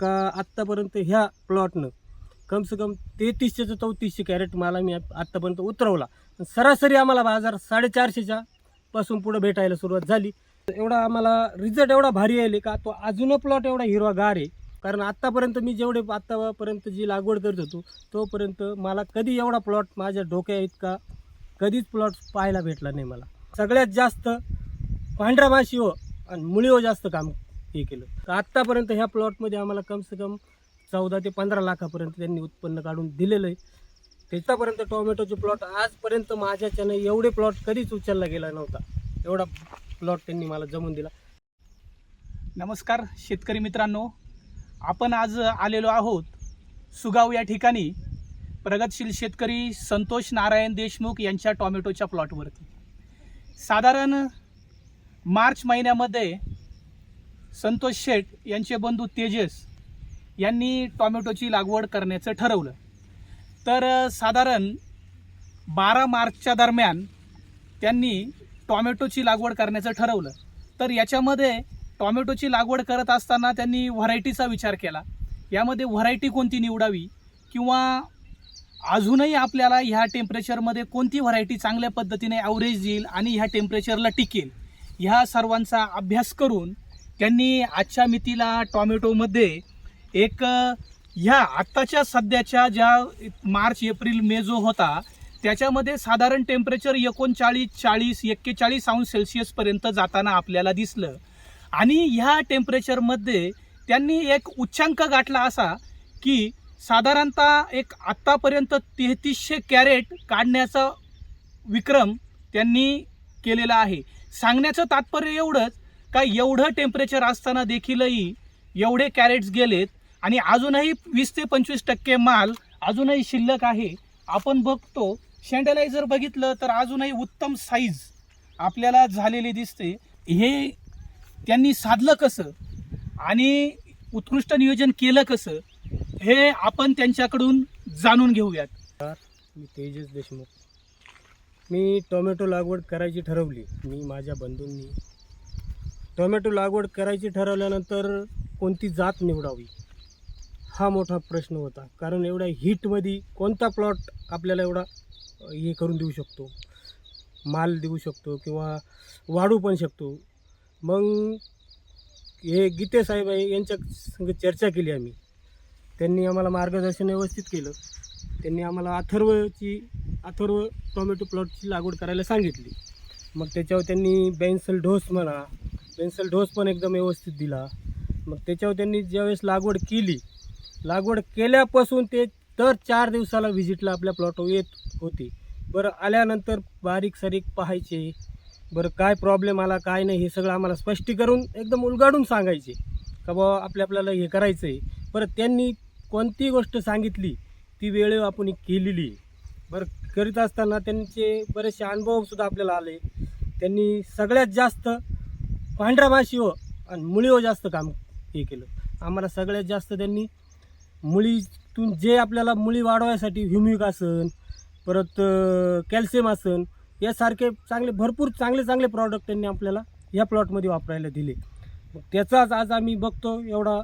का आत्तापर्यंत ह्या प्लॉटनं कम से कम तेहतीसशे ते चौतीसशे कॅरेट माला मी आत्तापर्यंत उतरवला. सरासरी आम्हाला बाजार साडेचारशेच्या पासून पुढं भेटायला सुरुवात झाली. एवढा आम्हाला रिझल्ट एवढा भारी आहे का तो अजून प्लॉट एवढा हिरवागार आहे. कारण आत्तापर्यंत मी जेवढे आत्तापर्यंत जी लागवड करत होतो तोपर्यंत मला कधी एवढा प्लॉट माझ्या डोक्या इतका कधीच प्लॉट पाहायला भेटला नाही मला. सगळ्यात जास्त पांढऱ्या माशी हो आणि मुळीवर जास्त काम हे केलं. तर आत्तापर्यंत ह्या प्लॉटमध्ये आम्हाला कम से कम चौदा ते पंधरा लाखापर्यंत त्यांनी उत्पन्न काढून दिलेलं आहे. त्याच्यापर्यंत टोमॅटोचे प्लॉट आजपर्यंत माझ्याच्यानं एवढे प्लॉट कधीच उचलला गेला नव्हता. एवढा प्लॉट त्यांनी मला जमून दिला. नमस्कार शेतकरी मित्रांनो. आपण आज आलेलो आहोत सुगाव या ठिकाणी. प्रगतशील शेतकरी संतोष नारायण देशमुख यांच्या टॉमॅटोच्या प्लॉटवरती साधारण मार्च महिन्यामध्ये संतोष शेठ यांचे बंधू तेजस यांनी टॉमॅटोची लागवड करण्याचं ठरवलं. तर साधारण बारा मार्चच्या दरम्यान त्यांनी टॉमॅटोची लागवड करण्याचं ठरवलं. तर याच्यामध्ये टॉमॅटोची लागवड करत असताना त्यांनी व्हरायटीचा विचार केला. यामध्ये व्हरायटी कोणती निवडावी किंवा अजूनही आपल्याला ह्या टेम्परेचरमध्ये कोणती व्हरायटी चांगल्या पद्धतीने ॲव्हरेज येईल आणि ह्या टेम्परेचरला टिकेल ह्या सर्वांचा अभ्यास करून त्यांनी आजच्या मितीला टॉमॅटोमध्ये एक ह्या आत्ताच्या सध्याच्या ज्या मार्च एप्रिल मे जो होता त्याच्यामध्ये साधारण टेम्परेचर एकोणचाळीस चाळीस एक्केचाळीस अंश सेल्सिअसपर्यंत जाताना आपल्याला दिसलं. आणि ह्या टेम्परेचरमध्ये त्यांनी एक उच्चांक गाठला असा की साधारणतः एक आत्तापर्यंत तेहतीसशे कॅरेट काढण्याचा विक्रम त्यांनी केलेला आहे. सांगण्याचं तात्पर्य एवढंच का एवढं टेम्परेचर असताना देखीलही एवढे कॅरेट्स गेलेत आणि अजूनही वीस ते पंचवीस टक्के माल अजूनही शिल्लक आहे. आपण बघतो शँडलायझर बघितलं तर अजूनही उत्तम साईज आपल्याला झालेली दिसते. हे त्यांनी साधलं कसं? आणि उत्कृष्ट नियोजन केलं कसं? हे आपण त्यांच्याकडून जाणून घेऊयात. मी तेजस देशमुख. मी टोमॅटो लागवड करायची ठरवली. मी माझ्या बंधूंनी टोमॅटो लागवड करायची ठरवल्यानंतर कोणती जात निवडावी? हा मोठा प्रश्न होता. कारण एवढ्या हीटमध्ये कोणता प्लॉट आपल्याला एवढा हे करून देऊ शकतो? माल देऊ शकतो किंवा वाढू पण शकतो? मग हे गीते साहेब आहे यांच्या संग चर्चा केली आम्ही. त्यांनी आम्हाला मार्गदर्शन व्यवस्थित केलं. त्यांनी आम्हाला अथर्वची अथर्व टोमॅटो प्लॉटची लागवड करायला सांगितली. मग त्याच्यावर त्यांनी बेन्सल ढोस म्हणा पेन्सिल डोस पण एकदम व्यवस्थित दिला. मग त्याच्यावर त्यांनी ज्यावेळेस लागवड केली लागवड केल्यापासून ते दर चार दिवसाला व्हिजिटला आपल्या प्लॉटवर येत होते. बरं आल्यानंतर बारीक सारीक पाहायचे बरं काय प्रॉब्लेम आला काय नाही हे सगळं आम्हाला स्पष्टीकरून एकदम उलगाडून सांगायचे. का बाबा आपल्या आपल्याला हे करायचं आहे बरं त्यांनी कोणती गोष्ट सांगितली ती वेळेवर आपण केलेली बरं करीत असताना त्यांचे बरेचसे अनुभवसुद्धा आपल्याला आले. त्यांनी सगळ्यात जास्त पांढऱ्या हो आणि मुळीवर जास्त काम हे केलं. आम्हाला सगळ्यात जास्त त्यांनी मुळीतून जे आपल्याला मुळी वाढवायसाठी ह्युमिक आसन परत कॅल्शियम आसन यासारखे चांगले भरपूर चांगले चांगले प्रॉडक्ट त्यांनी आपल्याला या प्लॉटमध्ये वापरायला दिले. त्याचाच आज आम्ही बघतो एवढा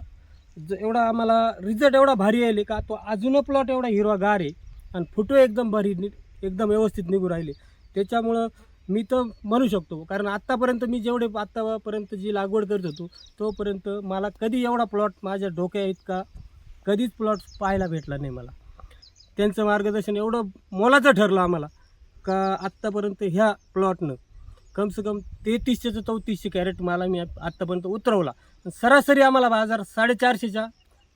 ज- एवढा आम्हाला रिझल्ट एवढा भारी आहे का तो अजून प्लॉट एवढा हिरवागार आहे. आणि फोटो एकदम भारी नि एकदम व्यवस्थित निघू राहिले. त्याच्यामुळं मी तर म्हणू शकतो. कारण आत्तापर्यंत मी जेवढे आत्तापर्यंत जी लागवड करत होतो तोपर्यंत मला कधी एवढा प्लॉट माझ्या डोक्या इतका कधीच प्लॉट पाहायला भेटला नाही मला. त्यांचं मार्गदर्शन एवढं मोलाचं ठरलं आम्हाला का आत्तापर्यंत ह्या प्लॉटनं कम से कम तेहतीसशे ते चौतीसशे कॅरेट माला मी आत्तापर्यंत उतरवला. सरासरी आम्हाला बाजार साडेचारशेच्या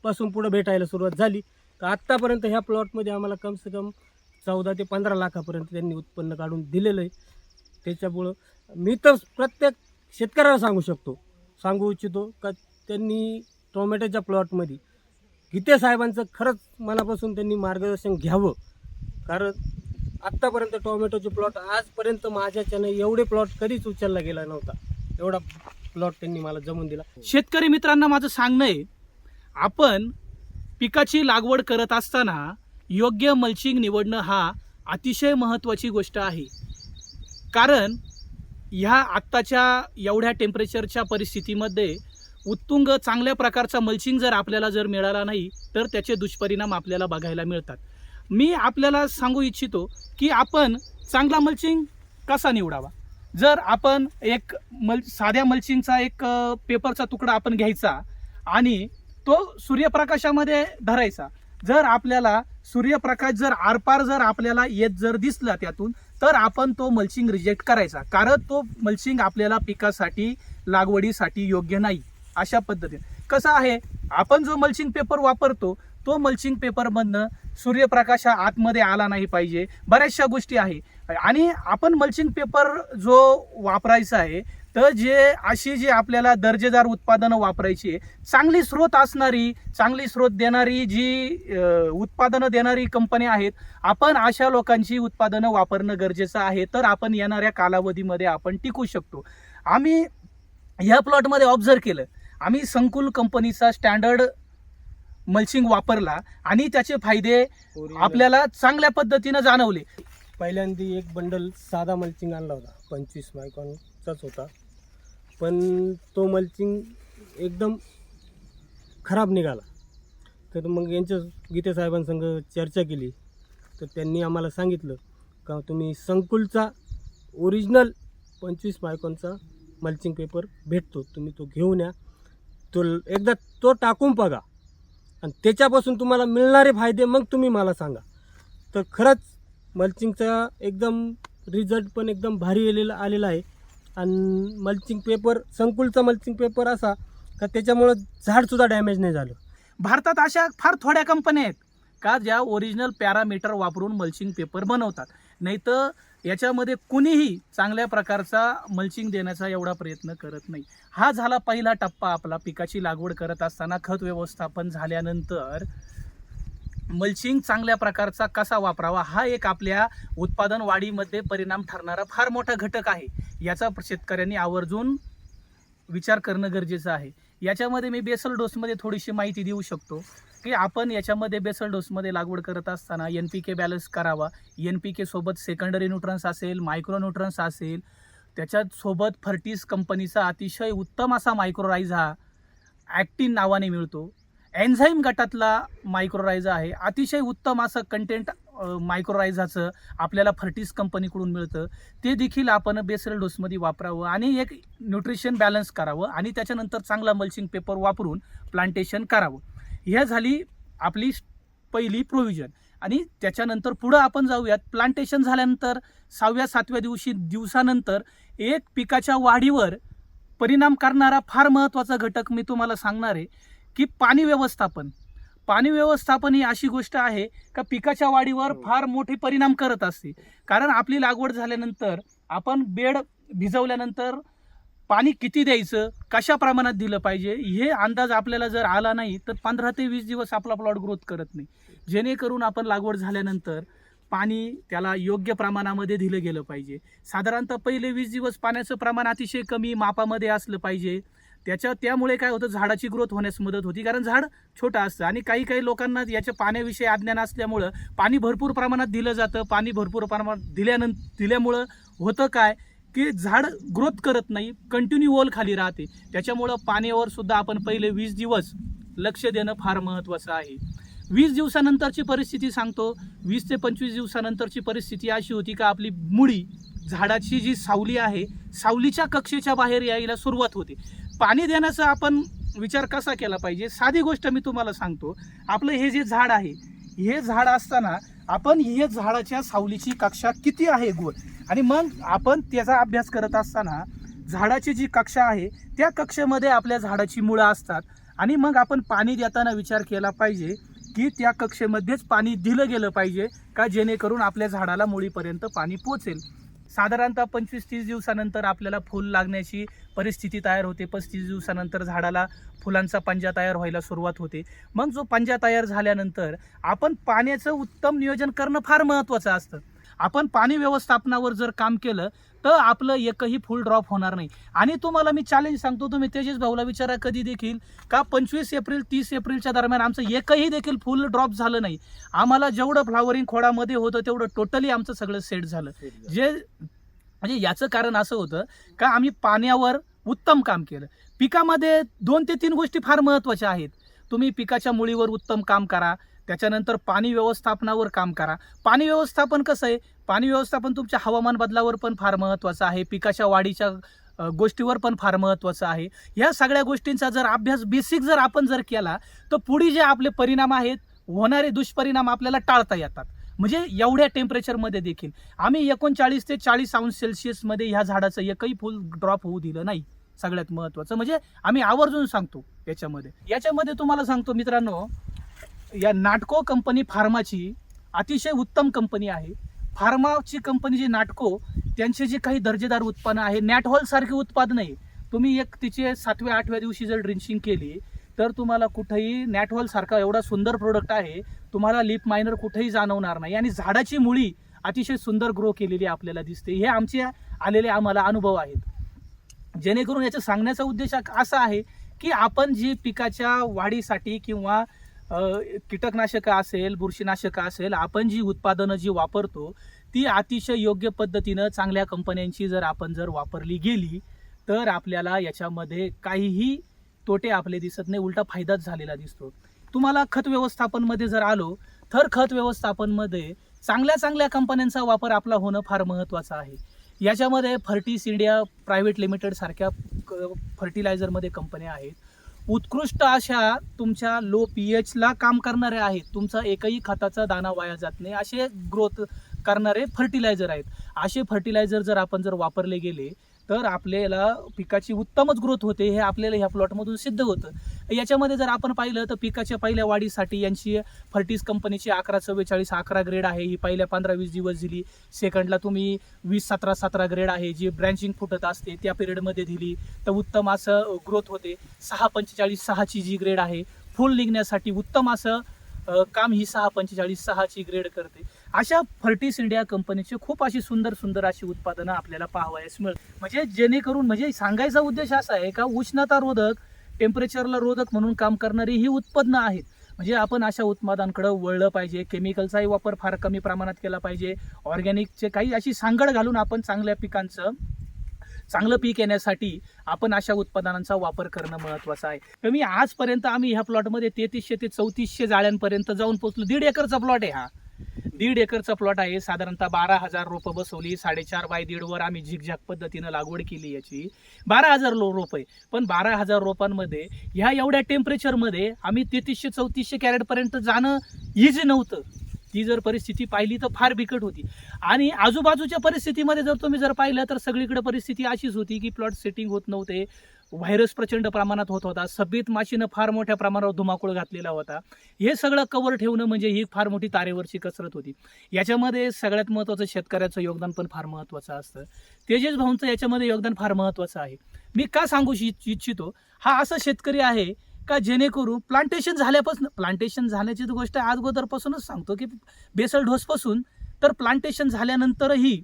पासून पुढं भेटायला सुरुवात झाली. तर आत्तापर्यंत ह्या प्लॉटमध्ये आम्हाला कम से कम चौदा ते पंधरा लाखापर्यंत त्यांनी उत्पन्न काढून दिलेलं आहे. त्याच्यामुळं मी तर प्रत्येक शेतकऱ्याला सांगू शकतो. सांगू इच्छितो का त्यांनी टोमॅटोच्या प्लॉटमध्ये गीते साहेबांचं खरंच मनापासून त्यांनी मार्गदर्शन घ्यावं. कारण आत्तापर्यंत टोमॅटोचे प्लॉट आजपर्यंत माझ्याच्यानं एवढे प्लॉट कधीच उचलला गेला नव्हता. एवढा प्लॉट त्यांनी मला जमून दिला. शेतकरी मित्रांना माझं सांगणं आहे आपण पिकाची लागवड करत असताना योग्य मल्चिंग निवडणं हा अतिशय महत्त्वाची गोष्ट आहे. कारण ह्या आत्ताच्या एवढ्या टेम्परेचरच्या परिस्थितीमध्ये उत्तुंग चांगल्या प्रकारचा मल्चिंग जर आपल्याला जर मिळाला नाही तर त्याचे दुष्परिणाम आपल्याला बघायला मिळतात. मी आपल्याला सांगू इच्छितो की आपण चांगला मल्चिंग कसा निवडावा? जर आपण एक मल साध्या मल्चिंगचा एक पेपरचा तुकडा आपण घ्यायचा आणि तो सूर्यप्रकाशामध्ये धरायचा जर आपल्याला सूर्यप्रकाश जर आरपार जर आपल्याला येत जर दिसला त्यातून तर आपण तो मल्चिंग रिजेक्ट करायचा. कारण तो मल्चिंग आपल्याला पिकासाठी लागवडीसाठी योग्य नाही अशा पद्धतीने. कसं आहे आपण जो मल्चिंग पेपर वापरतो तो मल्चिंग पेपरमधनं सूर्यप्रकाश हा आतमध्ये आला नाही पाहिजे. बऱ्याचशा गोष्टी आहे. आणि आपण मल्चिंग पेपर जो वापरायचा आहे तर जे अशी जी आपल्याला दर्जेदार उत्पादनं वापरायची चांगली स्रोत असणारी चांगली स्रोत देणारी जी उत्पादनं देणारी कंपनी आहेत आपण अशा लोकांची उत्पादनं वापरणं गरजेचं आहे तर आपण येणाऱ्या कालावधीमध्ये आपण टिकू शकतो. आम्ही ह्या प्लॉटमध्ये ऑब्झर्व केलं. आम्ही संकुल कंपनीचा स्टँडर्ड मल्चिंग वापरला आणि त्याचे फायदे आपल्याला चांगल्या पद्धतीनं जाणवले. पहिल्यांदा एक बंडल साधा मल्चिंग आणला होता पंचवीस मायकॉनचाच होता. पण तो मल्चिंग एकदम खराब निघाला. तर मग यांच्या गीते साहेबांसंग चर्चा केली. तर त्यांनी आम्हाला सांगितलं का तुम्ही संकुलचा ओरिजिनल पंचवीस मायकॉनचा मल्चिंग पेपर भेटतो. तुम्ही तो घेऊन या. तो एकदा तो टाकून बघा. आणि त्याच्यापासून तुम्हाला मिळणारे फायदे मग तुम्ही मला सांगा. तर खरंच मल्चिंगचा एकदम रिझल्ट पण एकदम भारी आलेला आलेला आहे. आणि मल्चिंग पेपर संकुलचा मल्चिंग पेपर असा का त्याच्यामुळं झाडसुद्धा डॅमेज नाही झालं. भारतात अशा फार थोड्या कंपन्या आहेत का ज्या ओरिजिनल पॅरामीटर वापरून मल्चिंग पेपर बनवतात. नाही तर याच्यामध्ये कुणीही चांगल्या प्रकारचा मल्चिंग देण्याचा एवढा प्रयत्न करत नाही. हा झाला पहिला टप्पा आपला. पिकाची लागवड करत असताना खत व्यवस्थापन झाल्यानंतर मल्चिंग चांगल्या प्रकारचा कसा वापरावा? हा एक आपल्या उत्पादन वाढीमध्ये परिणाम ठरणारा फार मोठा घटक आहे. याचा शेतकऱ्यांनी आवर्जून विचार करणं गरजेचं आहे. याच्यामध्ये मी बेसल डोसमध्ये थोडीशी माहिती देऊ शकतो की आपण याच्यामध्ये बेसल डोसमध्ये लागवड करत असताना एन पी के बॅलन्स करावा. एन पी के सोबत सेकंडरी न्यूट्रन्स असेल मायक्रो न्यूट्रन्स असेल त्याच्यात सोबत फर्टिस कंपनीचा अतिशय उत्तम असा मायक्रोराईज हा ॲक्टिन नावाने मिळतो. एन्झाईम गटातला मायक्रोराईज आहे. अतिशय उत्तम असं कंटेंट मायक्रोरायझाचं आपल्याला फर्टिस कंपनीकडून मिळतं. ते देखील आपण बेसल डोसमध्ये वापरावं आणि एक न्यूट्रिशन बॅलन्स करावं आणि त्याच्यानंतर चांगला मल्चिंग पेपर वापरून प्लांटेशन करावं. ह्या झाली आपली पहिली प्रोव्हिजन आणि त्याच्यानंतर पुढं आपण जाऊयात. प्लांटेशन झाल्यानंतर सहाव्या सातव्या दिवशी दिवसानंतर एक पिकाच्या वाढीवर परिणाम करणारा फार महत्त्वाचा घटक मी तुम्हाला सांगणार आहे. की पाणी व्यवस्थापन. पाणी व्यवस्थापन ही अशी गोष्ट आहे का पिकाच्या वाढीवर हो. फार मोठे परिणाम करत असते. कारण आपली लागवड झाल्यानंतर आपण बेड भिजवल्यानंतर पाणी किती द्यायचं कशा प्रमाणात दिलं पाहिजे हे अंदाज आपल्याला जर आला नाही तर पंधरा ते वीस दिवस आपला प्लॉट ग्रोथ करत नाही. जेणेकरून आपण लागवड झाल्यानंतर पाणी त्याला योग्य प्रमाणामध्ये दिलं गेलं पाहिजे. साधारणतः पहिले वीस दिवस पाण्याचं प्रमाण अतिशय कमी मापामध्ये असलं पाहिजे. त्याच्या त्यामुळे काय होतं झाडाची ग्रोथ होण्यास मदत होती. कारण झाड छोटं असतं आणि काही काही लोकांना याच्या पाण्याविषयी अज्ञान असल्यामुळं पाणी भरपूर प्रमाणात दिलं जातं. पाणी भरपूर प्रमाणात दिल्यानं दिल्यामुळं होतं काय? की झाड ग्रोथ करत नाही कंटिन्यू ओल खाली राहते. त्याच्यामुळं पाण्यावर सुद्धा आपण पहिले वीस दिवस लक्ष देणं फार महत्त्वाचं आहे. वीस दिवसानंतरची परिस्थिती सांगतो. वीस ते पंचवीस दिवसानंतरची परिस्थिती अशी होती का आपली मुळी झाडाची जी सावली आहे सावलीच्या कक्षेच्या बाहेर यायला सुरुवात होते. पाणी देण्याचा आपण विचार कसा केला पाहिजे? साधी गोष्ट मी तुम्हाला सांगतो. आपलं हे जे झाड आहे हे झाड असताना आपण हे झाडाच्या सावलीची कक्षा किती आहे गोल आणि मग आपण त्याचा अभ्यास करत असताना झाडाची जी कक्षा आहे त्या कक्षेमध्ये आपल्या झाडाची मुळं असतात. आणि मग आपण पाणी देताना विचार केला पाहिजे की त्या कक्षेमध्येच पाणी दिलं गेलं पाहिजे का जेणेकरून आपल्या झाडाला मुळीपर्यंत पाणी पोचेल. साधारणतः पंचवीस तीस दिवसानंतर आपल्याला फूल लागण्याची परिस्थिती तयार होते. पस्तीस दिवसानंतर झाडाला फुलांचा पंजा तयार व्हायला सुरुवात होते. मग जो पंजा तयार झाल्यानंतर आपण पाण्याचं उत्तम नियोजन करणं फार महत्त्वाचं असतं. आपण पाणी व्यवस्थापनावर जर काम केलं तर आपलं एकही फुल ड्रॉप होणार नाही. आणि तुम्हाला मी चॅलेंज सांगतो तुम्ही तेजस भाऊला विचारा कधी देखील. का पंचवीस एप्रिल तीस एप्रिलच्या दरम्यान आमचं एकही देखील फुल ड्रॉप झालं नाही. आम्हाला जेवढं फ्लावरिंग खोडामध्ये होतं तेवढं टोटली आमचं सगळं सेट झालं. जे म्हणजे याचं कारण असं होतं का आम्ही पाण्यावर उत्तम काम केलं. पिकामध्ये दोन ते तीन गोष्टी फार महत्त्वाच्या आहेत. तुम्ही पिकाच्या मुळीवर उत्तम काम करा. त्याच्यानंतर पाणी व्यवस्थापनावर काम करा. पाणी व्यवस्थापन कसं आहे? पाणी व्यवस्थापन तुमच्या हवामान बदलावर पण फार महत्त्वाचं आहे. पिकाच्या वाढीच्या गोष्टीवर पण फार महत्त्वाचं आहे. ह्या सगळ्या गोष्टींचा जर अभ्यास बेसिक जर आपण जर केला तर पुढे जे आपले परिणाम आहेत होणारे दुष्परिणाम आपल्याला टाळता येतात. म्हणजे एवढ्या टेम्परेचरमध्ये देखील. आम्ही एकोणचाळीस ते चाळीस अंश सेल्सिअसमध्ये ह्या झाडाचं एकही फुल ड्रॉप होऊ दिलं नाही. सगळ्यात महत्त्वाचं म्हणजे आम्ही आवर्जून सांगतो याच्यामध्ये. याच्यामध्ये तुम्हाला सांगतो मित्रांनो या नाटको कंपनी फार्माची अतिशय उत्तम कंपनी आहे. फार्माची कंपनी जी नाटको त्यांचे जे काही दर्जेदार उत्पन्न आहे नॅटहॉल सारखे उत्पादन आहे. तुम्ही एक तिचे सातव्या आठव्या दिवशी जर ड्रिंचिंग केली तर तुम्हाला कुठेही नॅटहॉल सारखा एवढा सुंदर प्रोडक्ट आहे तुम्हाला लिप मायनर कुठेही जाणवणार नाही. आणि झाडाची मुळी अतिशय सुंदर ग्रो केलेली आपल्याला दिसते. हे आमचे आलेले आम्हाला अनुभव आहेत. जेणेकरून याचा सांगण्याचा उद्देश असा आहे की आपण जी पिकाच्या वाढीसाठी किंवा कीटकनाशकं असेल बुरशीनाशकं असेल आपण जी उत्पादनं जी वापरतो ती अतिशय योग्य पद्धतीनं चांगल्या कंपन्यांची जर आपण जर वापरली गेली तर आपल्याला याच्यामध्ये काहीही तोटे आपले दिसत नाही उलटा फायदाच झालेला दिसतो. तुम्हाला खत व्यवस्थापनमध्ये जर आलो तर खत व्यवस्थापनमध्ये चांगल्या चांगल्या कंपन्यांचा वापर आपला होणं फार महत्त्वाचं आहे. याच्यामध्ये फर्टिस इंडिया प्रायव्हेट लिमिटेड सारख्या फर्टिलायझरमध्ये कंपन्या आहेत. उत्कृष्ट अशा तुमच्या लो पी एचला काम करणारे आहेत. तुमचा एकही खताचा दाना वाया जात नाही. असे ग्रोथ करणारे फर्टिलायझर आहेत. असे फर्टिलायझर जर आपण जर वापरले गेले तर आपल्याला पिकाची उत्तमच ग्रोथ होते हे आपल्याला ह्या प्लॉटमधून सिद्ध होतं. याच्यामध्ये जर आपण पाहिलं तर पिकाच्या पहिल्या वाढीसाठी यांची फर्टिस कंपनीची अकरा चव्वेचाळीस अकरा ग्रेड आहे. ही पहिल्या पंधरा वीस दिवस दिली. सेकंडला तुम्ही वीस सतरा सतरा ग्रेड आहे जी ब्रँचिंग फुटत असते त्या पिरियडमध्ये दिली. तर उत्तम असं ग्रोथ होते. सहा पंचेचाळीस सहाची जी ग्रेड आहे फुल निघण्यासाठी उत्तम असं काम ही सहा पंचेचाळीस सहाची ग्रेड करते. अशा फर्टिस इंडिया कंपनीचे खूप अशी सुंदर सुंदर अशी उत्पादनं आपल्याला पाहावयास मिळत. म्हणजे जेणेकरून म्हणजे सांगायचा उद्देश असा आहे का उष्णता रोधक टेम्परेचरला रोधक म्हणून काम करणारी ही उत्पादनं आहेत. म्हणजे आपण अशा उत्पादनांकडे वळलं पाहिजे केमिकलचाही वापर फार कमी प्रमाणात केला पाहिजे ऑर्गॅनिकचे काही अशी सांगड घालून आपण चांगल्या पिकांचं चांगलं पीक येण्यासाठी आपण अशा उत्पादनांचा वापर करणं महत्त्वाचं आहे. तर मी आजपर्यंत आम्ही ह्या प्लॉटमध्ये तेहतीसशे ते चौतीसशे जाळ्यांपर्यंत जाऊन पोहोचलो. दीड एकरचा प्लॉट आहे हा. दीड एकरचा प्लॉट आहे. साधारणतः बारा हजार रोपं बसवली साडेचार बाय दीडवर आम्ही झिकझॅक पद्धतीनं लागवड केली याची. बारा हजार लो रोप आहे. पण बारा हजार रोपांमध्ये ह्या एवढ्या टेम्परेचरमध्ये आम्ही तेहतीसशे चौतीसशे कॅरेटपर्यंत जाणं इझी नव्हतं. ती जर परिस्थिती पाहिली तर फार बिकट होती. आणि आजूबाजूच्या परिस्थितीमध्ये जर तुम्ही जर पाहिलं तर सगळीकडे परिस्थिती अशीच होती की प्लॉट सेटिंग होत नव्हते. व्हायरस प्रचंड प्रमाणात होत होता. सभेत माशीनं फार मोठ्या प्रमाणावर धुमाकूळ घातलेला होता. हे सगळं कवर ठेवणं म्हणजे ही फार मोठी तारेवरची कसरत होती. याच्यामध्ये सगळ्यात महत्त्वाचं शेतकऱ्याचं योगदान पण फार महत्त्वाचं असतं. तेजस भाऊंचं याच्यामध्ये योगदान फार महत्त्वाचं आहे. मी का सांगू इच्छितो? हा असा शेतकरी आहे का जेणेकरून प्लांटेशन झाल्यापासून प्लांटेशन झाल्याची गोष्ट अगोदरपासूनच सांगतो की बेसल ढोसपासून तर प्लांटेशन झाल्यानंतरही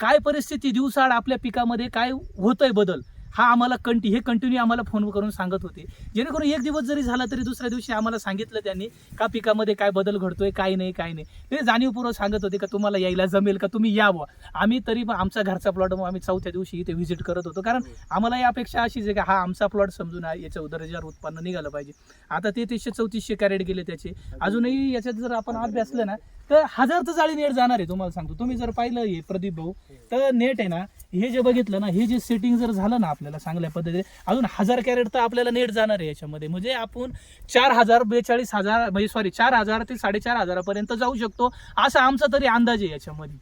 काय परिस्थिती दिवसाआड आपल्या पिकामध्ये काय होतंय बदल? हा आम्हाला कंटी हे कंटिन्यू आम्हाला फोन करून सांगत होते. जेणेकरून एक दिवस जरी झाला तरी दुसऱ्या दिवशी आम्हाला सांगितलं त्यांनी का पिकामध्ये काय बदल घडतोय काय नाही काय नाही. ते जाणीवपूर्वक सांगत होते का तुम्हाला यायला जमेल का तुम्ही यावं. आम्ही तरी आमचा घरचा प्लॉट आम्ही चौथ्या दिवशी इथे व्हिजिट करत होतो. कारण आम्हाला या अपेक्षा अशीच आहे का हा आमचा प्लॉट समजून आहे याच्या उदरजार उत्पन्न निघालं पाहिजे. आता ते तीसशे चौतीसशे कॅरेट गेले त्याचे. अजूनही याच्यात जर आपण अभ्यासलं ना तर हजारचं जाळी नेट जाणार आहे तुम्हाला सांगतो. तुम्ही जर पाहिलं हे प्रदीप भाऊ तर नेट आहे ना हे जे बघितलं ना हे जे सेटिंग जर झालं ना आपल्याला चांगल्या पद्धतीने अजून हजार कॅरेट तर आपल्याला नेट जाणार आहे याच्यामध्ये. म्हणजे आपण चार हजार बेचाळीस हजार म्हणजे सॉरी चार हजार ते साडेचार हजारापर्यंत जाऊ शकतो असा आमचा तरी अंदाज आहे याच्यामध्ये.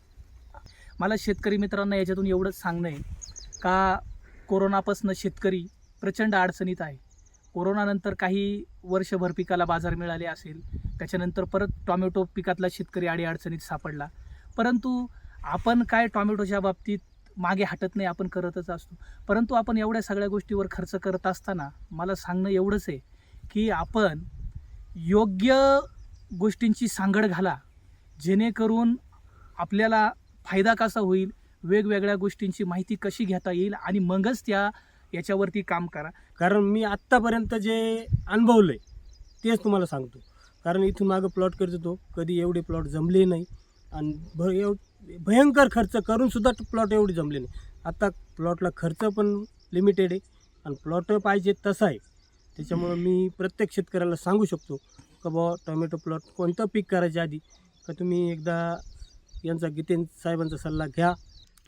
मला शेतकरी मित्रांना याच्यातून एवढंच सांगणं आहे का कोरोनापासून शेतकरी प्रचंड अडचणीत आहे. कोरोनानंतर काही वर्षभर पिकाला बाजार मिळाले असेल त्याच्यानंतर परत टॉमॅटो पिकातला शेतकरी अडीअडचणीत सापडला. परंतु आपण काय टॉमॅटोच्या बाबतीत मागे हटत नाही आपण करतच असतो. परंतु आपण एवढ्या सगळ्या गोष्टीवर खर्च करत असताना मला सांगणं एवढंच आहे की आपण योग्य गोष्टींची सांगड घाला जेणेकरून आपल्याला फायदा कसा होईल वेगवेगळ्या गोष्टींची माहिती कशी घेता येईल आणि मगच त्या याच्यावरती काम करा. कारण मी आत्तापर्यंत जे अनुभवलं आहे तेच तुम्हाला सांगतो. कारण इथून मागं प्लॉट करत होतो. कधी एवढे प्लॉट जमले नाही. आणि भ एव भयंकर खर्च करूनसुद्धा प्लॉट एवढे जमले नाही. आत्ता प्लॉटला खर्च पण लिमिटेड आहे. आणि प्लॉट पाहिजे तसा आहे. त्याच्यामुळं मी प्रत्येक शेतकऱ्याला सांगू शकतो का बुवा टोमॅटो प्लॉट कोणतं पीक करायच्या आधी का तुम्ही एकदा यांचा गीतेन साहेबांचा सल्ला घ्या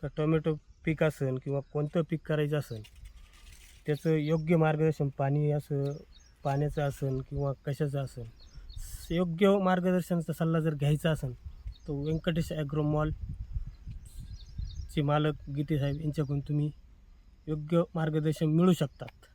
का टोमॅटो पीक असेल किंवा कोणतं पीक करायचं असेल त्याचं योग्य मार्गदर्शन पाणी असं पाण्याचं असेल किंवा कशाचं असेल योग्य मार्गदर्शनाचा सल्ला जर घ्यायचा असेल तर व्यंकटेश ॲग्रोमॉल चे मालक गीते साहेब यांच्याकडून तुम्ही योग्य मार्गदर्शन मिळू शकतात.